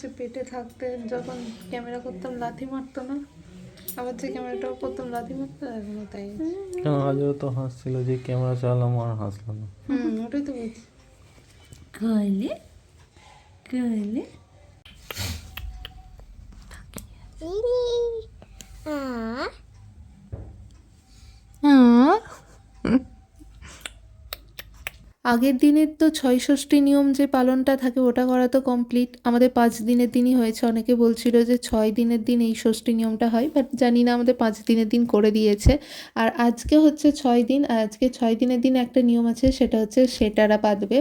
সে পেটে থাকতে যখন ক্যামেরা করতাম লাথি মারতো না। আবার যে ক্যামেরাটাও করতাম লাথি মারতো এখনও তাই কেন আজও তো হাসছিল যে ক্যামেরা চালাম আর হাসলো না। হুম ওটাই তো বলছি। কইলে কইলে। আগের দিনের তো ছয় ষষ্ঠী নিয়ম যে পালনটা থাকে ওটা করা তো কমপ্লিট আমাদের পাঁচ দিনের দিনই হয়েছে। অনেকে বলছিল যে ছয় দিনের দিন এই ষষ্ঠী নিয়মটা হয় বাট জানি না আমাদের পাঁচ দিনের দিন করে দিয়েছে। আর আজকে হচ্ছে ছয় দিন, আর আজকে ছয় দিনের দিন একটা নিয়ম আছে, সেটা হচ্ছে সেটারা পাতবে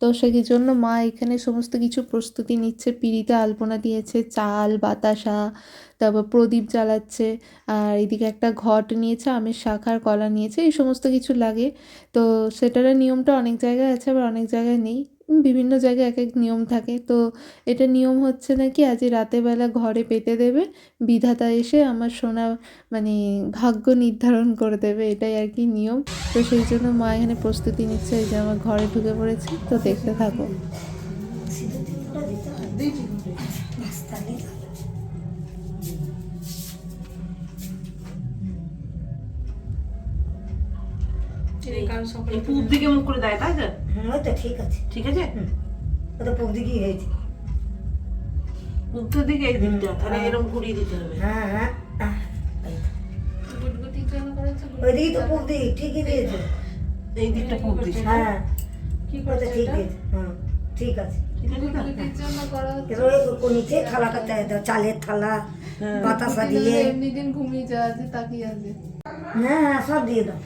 তো সেই জন্য মা এখানে সমস্ত কিছু প্রস্তুতি নিচ্ছে। পিড়িতে আলপনা দিয়েছে, চাল, বাতাসা তারপর প্রদীপ জ্বালাচ্ছে, আর এদিকে একটা ঘট নিয়েছে, আমের শাখার কলা নিয়েছে, এই সমস্ত কিছু লাগে। তো সেটার নিয়মটা অনেক জায়গায় আছে, আবার অনেক জায়গায় নেই। বিভিন্ন জায়গায় এক এক নিয়ম থাকে। তো এটা নিয়ম হচ্ছে নাকি আজ রাতেবেলা ঘরে পেতে দেবে, বিধাতা এসে আমার সোনা মানে ভাগ্য নির্ধারণ করে দেবে, এটাই আর কি নিয়ম। তো সেই জন্য মা এখানে প্রস্তুতি নিচ্ছে যে আমার ঘরে ঢুকে পড়েছে, তো দেখতে থাকো। পূব দিকে মুখ করে দেয় তাই তো? তো ঠিক আছে। ঠিক আছে? ওটা পূব দিকেই হয়েছে। উত্তর দিকে এই দিকটা তাহলে এরকম ঘুরিয়ে দিতে হবে। হ্যাঁ হ্যাঁ। তো পূব দিক ঠিকই দিয়েছে। এই দিকটা পূব দিক। হ্যাঁ কি ওটা ঠিক দিয়েছে। ঠিক আছে। নিচে থালাটা চালের থালা বাতাসা দিয়ে। এমনি দিন ঘুমিয়ে যাওয়া আছে তাকিয়ে আছে। হ্যাঁ হ্যাঁ সব দিয়ে দাও।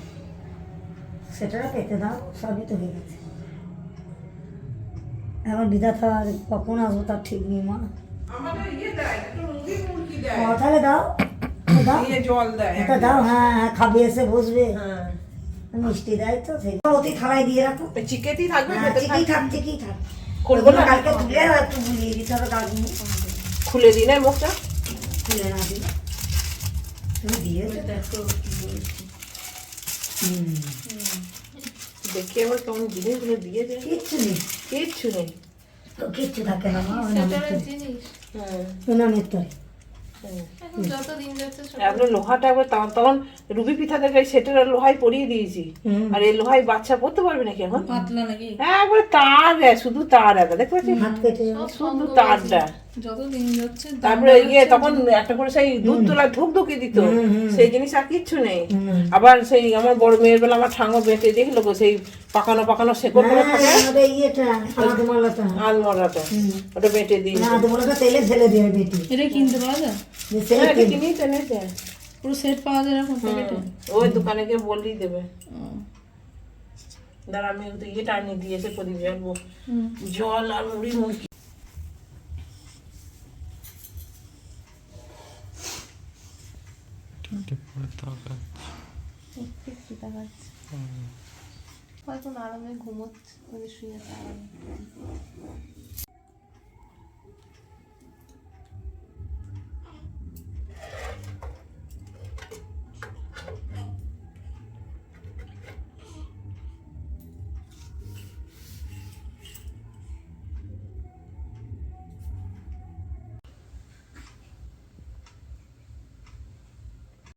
সেটা পেতে দাও সবই তো হয়ে গেছে। এখন বিধাতা কখন আসব তার ঠিক নেই মা। তাহলে দাও দাও। দিয়ে জল দেয় এটা দাও হ্যাঁ হ্যাঁ খাবে এসে বসবে। হ্যাঁ। মিষ্টি দেয় তো সেই। অতি থালায় দিয়ে রাখো। চিকেতেই থাকবে হ্যাঁ ভেতরে থাক ঠিকই থাক। খুলবো না? কালকে তুলে একটু বুলিয়ে দিতে হবে খুলে দিই না মুখটা। তুলে না তুমি দিয়েছ? হুম। দেখি আবার কেমন জিনিসগুলো দিয়েছে কিচ্ছু নেই। কিচ্ছু নেই। তো কিচ্ছু থাকে না মা তরে জিনিস। হ্যাঁ। হ্যাঁ। লোহাটা একবার তখন তখন রুবি পিঠাদের গায়ে সেটার লোহাই পরিয়ে দিয়েছি। হুম। আর এই লোহাই বাচ্চা পড়তে পারবে নাকি এখন? হ্যাঁ একবার তার শুধু তার একটা দেখতে পাচ্ছি শুধু তারটা। যত দিন যাচ্ছে তারপরে গিয়ে তখন একটা করে সেই দুধ তোলা ধুক ধুকি দিত। সেই জিনিস আর কিচ্ছু নেই। আবার সেই আমার বড় মেয়ের বেলা আমার ঠাঙ্গো বেঁটে দেখল গো সেই পাকানো পাকানো শেকড় করে থাকে। হ্যাঁ ওটা আলমরাটা বেঁটে দিই। না তেলে ফেলে বেটি। এটা কিনতে পাওয়া যায়? হ্যাঁ, তো এনেছে পুরো সেট পাওয়া যায় প্যাকেটে? ওই দোকানে গিয়ে বললেই দেবে। দাঁড়া আমি তো ইয়েটা আনিয়ে দিয়েছে প্রদীপ জল জল আর মুড়ি মুড়কি ঠিক করে তাকায়। এখন আরামে ঘুমোচ্ছে শুয়ে